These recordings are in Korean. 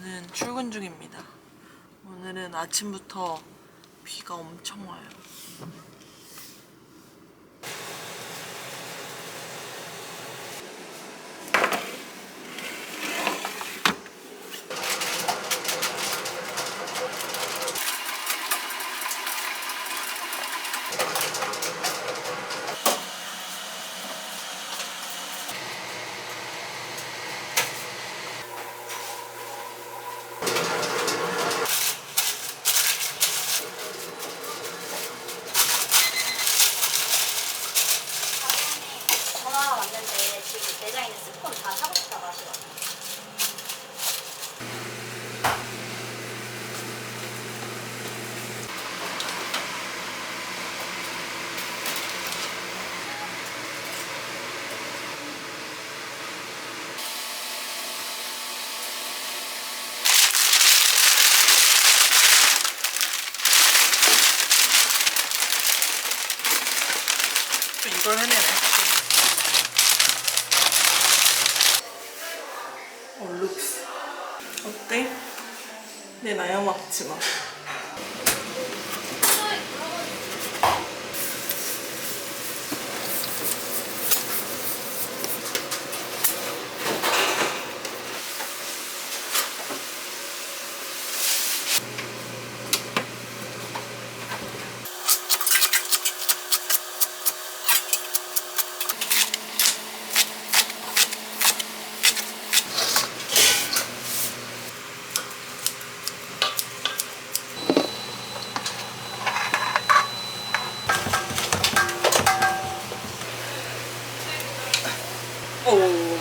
저는 출근 중입니다. 오늘은 아침부터 비가 엄청 와요. 전화가 왔는데 지금 내장 있는 스폰 다 사고 싶다고 하시거든요. 또 이걸 해내네. 어, 룩스. 어 때? 내 나야 막지 마. 오.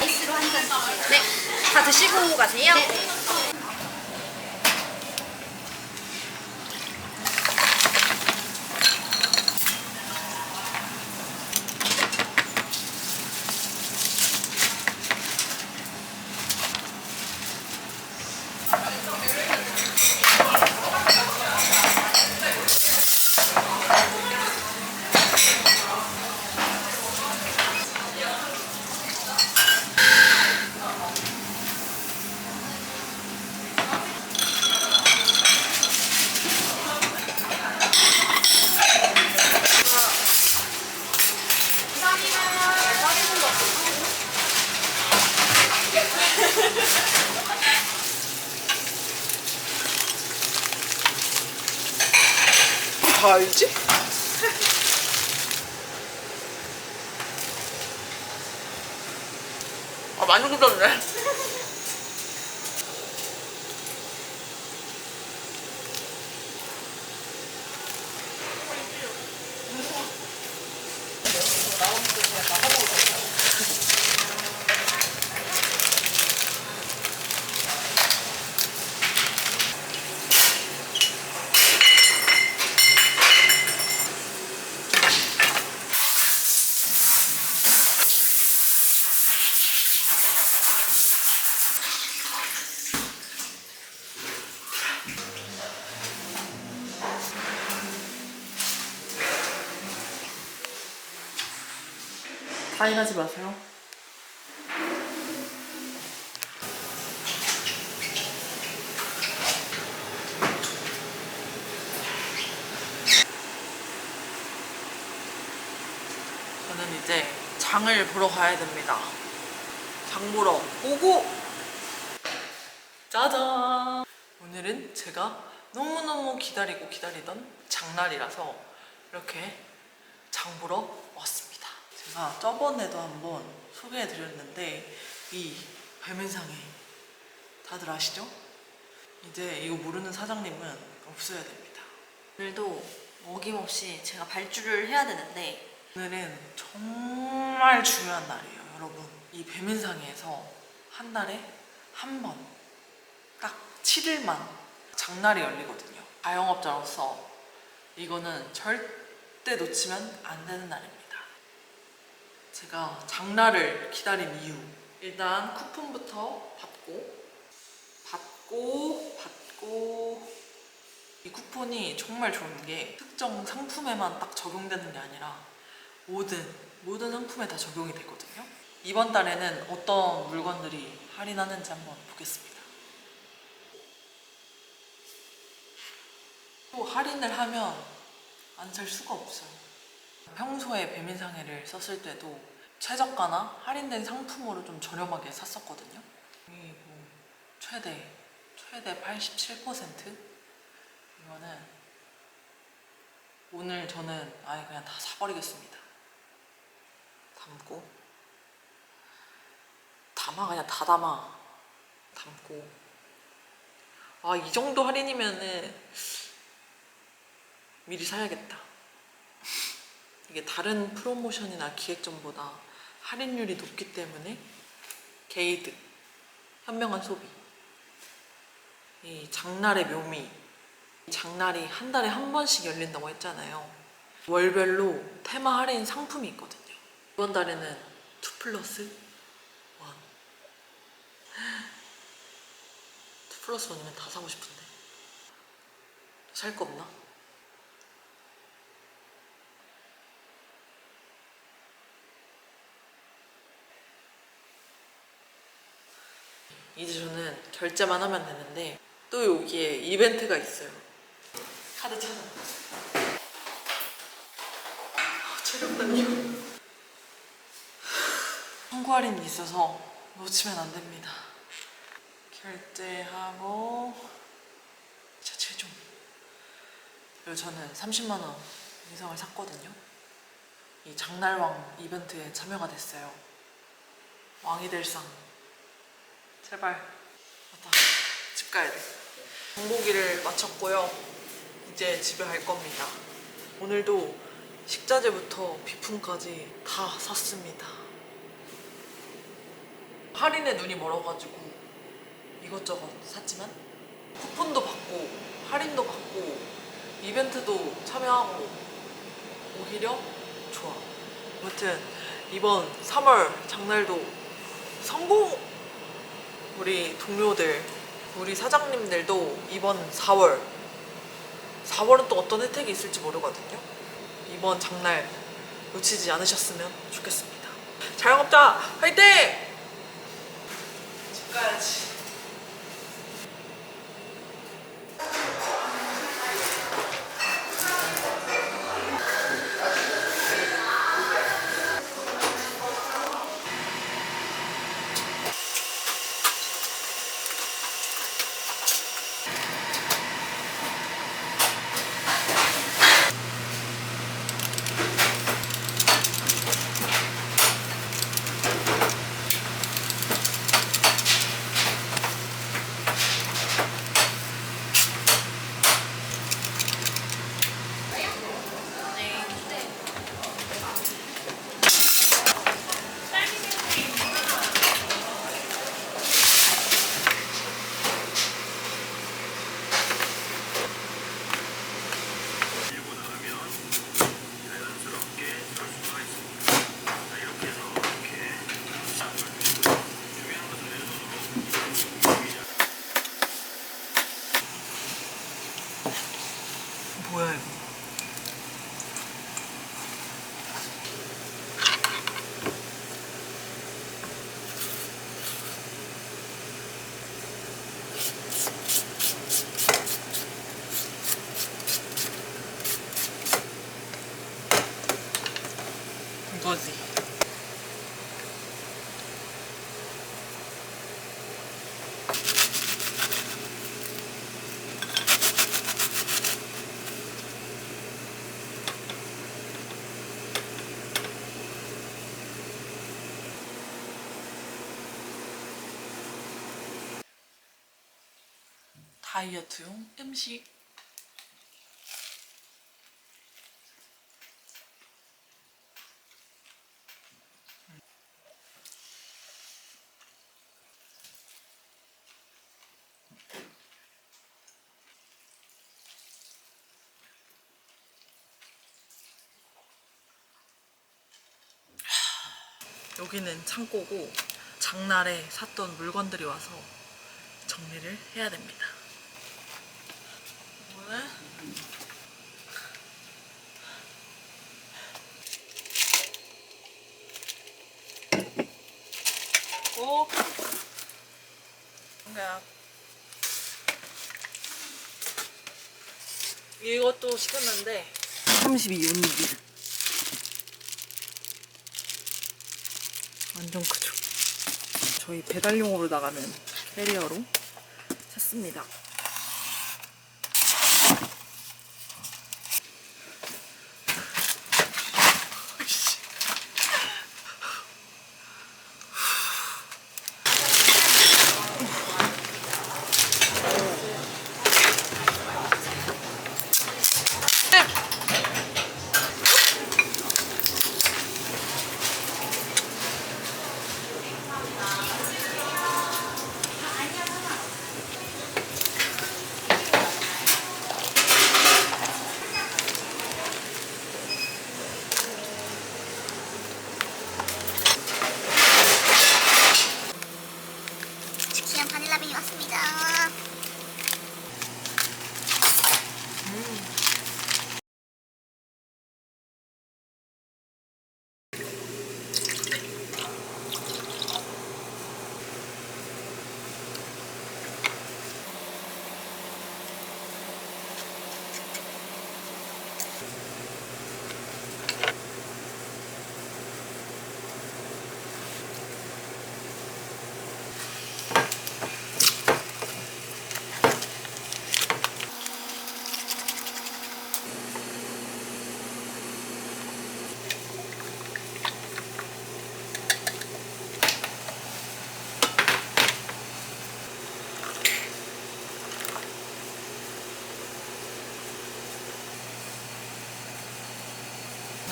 아이스로 한 잔 주세요. 네, 다 드시고 가세요. 네. 다 알지? 아 많이 굳었네. 타인하지 마세요. 저는 이제 장을 보러 가야 됩니다. 장 보러 오고! 짜잔! 오늘은 제가 너무너무 기다리고 기다리던 장날이라서 이렇게 장 보러. 제가 저번에도 한번 소개해 드렸는데 이 배민상에 다들 아시죠? 이제 이거 모르는 사장님은 없어야 됩니다. 오늘도 어김없이 제가 발주를 해야 되는데 오늘은 정말 중요한 날이에요, 여러분. 이 배민상에서 한 달에 한 번, 딱 7일만 장날이 열리거든요. 자영업자로서 이거는 절대 놓치면 안 되는 날입니다. 제가 장날을 기다린 이유. 일단 쿠폰부터 받고, 받고, 받고. 이 쿠폰이 정말 좋은 게 특정 상품에만 딱 적용되는 게 아니라 모든, 모든 상품에 다 적용이 되거든요. 이번 달에는 어떤 물건들이 할인하는지 한번 보겠습니다. 또 할인을 하면 안 살 수가 없어요. 평소에 배민상해를 썼을 때도 최저가나 할인된 상품으로 좀 저렴하게 샀었거든요. 이뭐 최대 최대 87% 이거는 오늘 저는 아예 그냥 다 사버리겠습니다. 담고 담아 그냥 다 담아 담고 아 이 정도 할인이면은 미리 사야겠다. 이게 다른 프로모션이나 기획전보다 할인율이 높기 때문에 게이드 현명한 소비. 이 장날의 묘미 장날이 한 달에 한 번씩 열린다고 했잖아요. 월별로 테마 할인 상품이 있거든요. 이번 달에는 2 플러스 1 2 플러스 1이면 다 사고 싶은데. 살 거 없나? 이제 저는 결제만 하면 되는데 또 여기에 이벤트가 있어요. 카드 찾아. 아, 체력단요. 청구 할인이 있어서 놓치면 안 됩니다. 결제하고 자 최종. 그리고 저는 30만 원 이상을 샀거든요. 이 장날왕 이벤트에 참여가 됐어요. 왕이 될 상. 제발. 맞다. 집 가야 돼. 정보기를 마쳤고요. 이제 집에 갈 겁니다. 오늘도 식자재부터 비품까지 다 샀습니다. 할인에 눈이 멀어가지고 이것저것 샀지만 쿠폰도 받고 할인도 받고 이벤트도 참여하고 오히려 좋아. 아무튼 이번 3월 장날도 성공! 우리 동료들, 우리 사장님들도 이번 4월, 4월은 또 어떤 혜택이 있을지 모르거든요. 이번 장날 놓치지 않으셨으면 좋겠습니다. 자영업자 화이팅! 집 가야지. 다이어트용 음식 여기는 창고고 장날에 샀던 물건들이 와서 정리를 해야 됩니다. 이것도 시켰는데. 32유니비 완전 크죠. 저희 배달용으로 나가는 캐리어로 샀습니다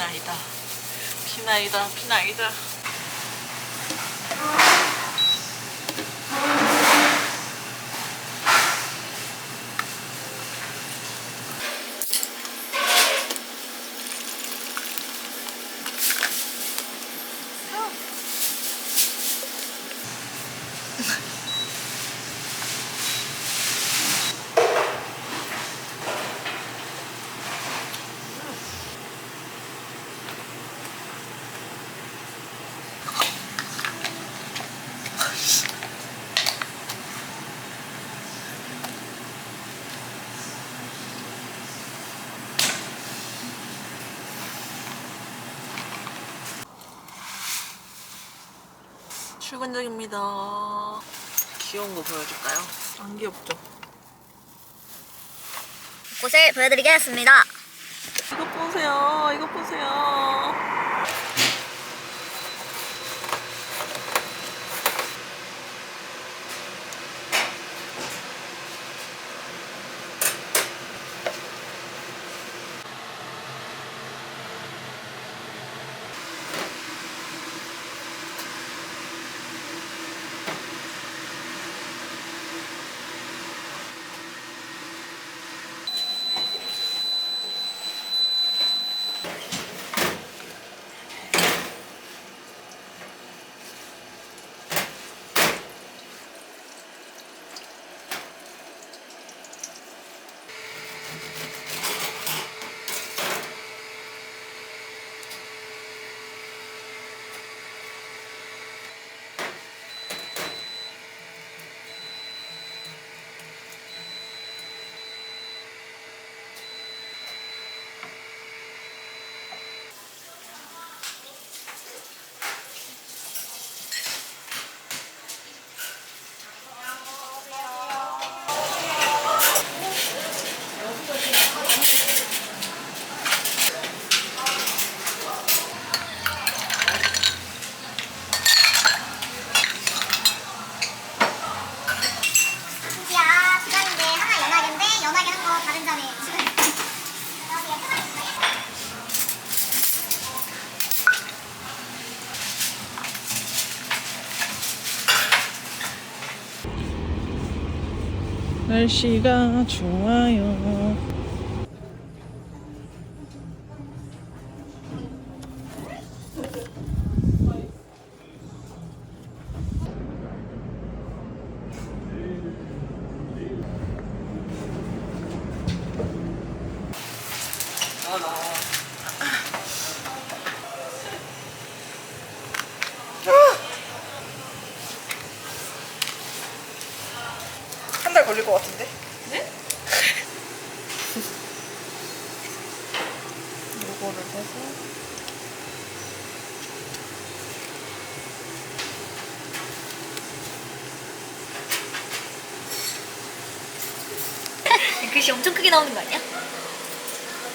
피나이다. 피나이다 피나이다 출근 중입니다 귀여운 거 보여줄까요? 안 귀엽죠? 곳을 보여드리겠습니다. 이거 보세요 날씨가 좋아요. 아, 아.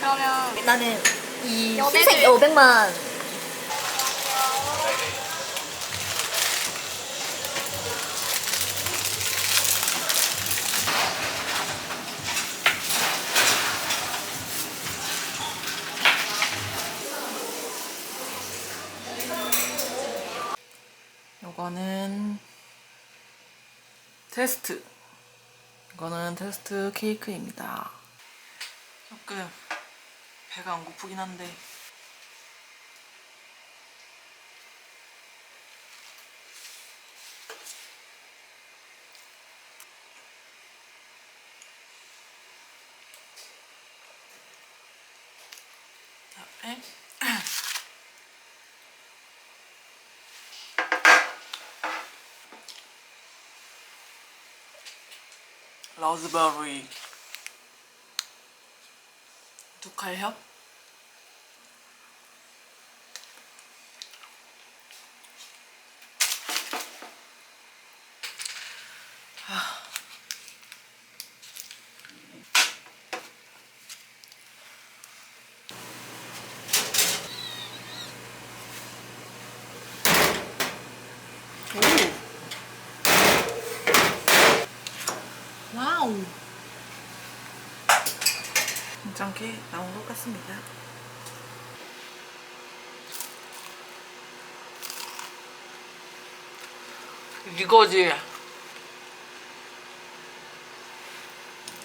그러면 나는 이 연애들- 흰색 500만 요거는 테스트. 이거는 테스트 케이크입니다. 조금 배가 안 고프긴 한데. 그다음에 라즈베리 두칼협 오. 와우. 괜찮게 나온 것 같습니다. 이거지.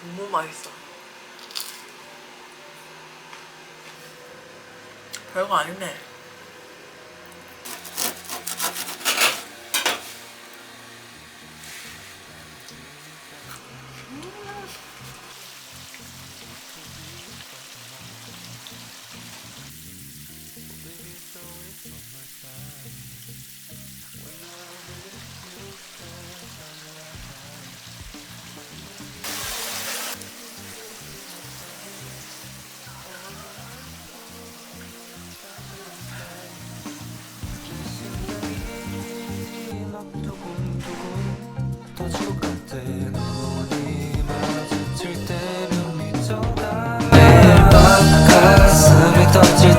너무 맛있어. 별거 아니네. 듯한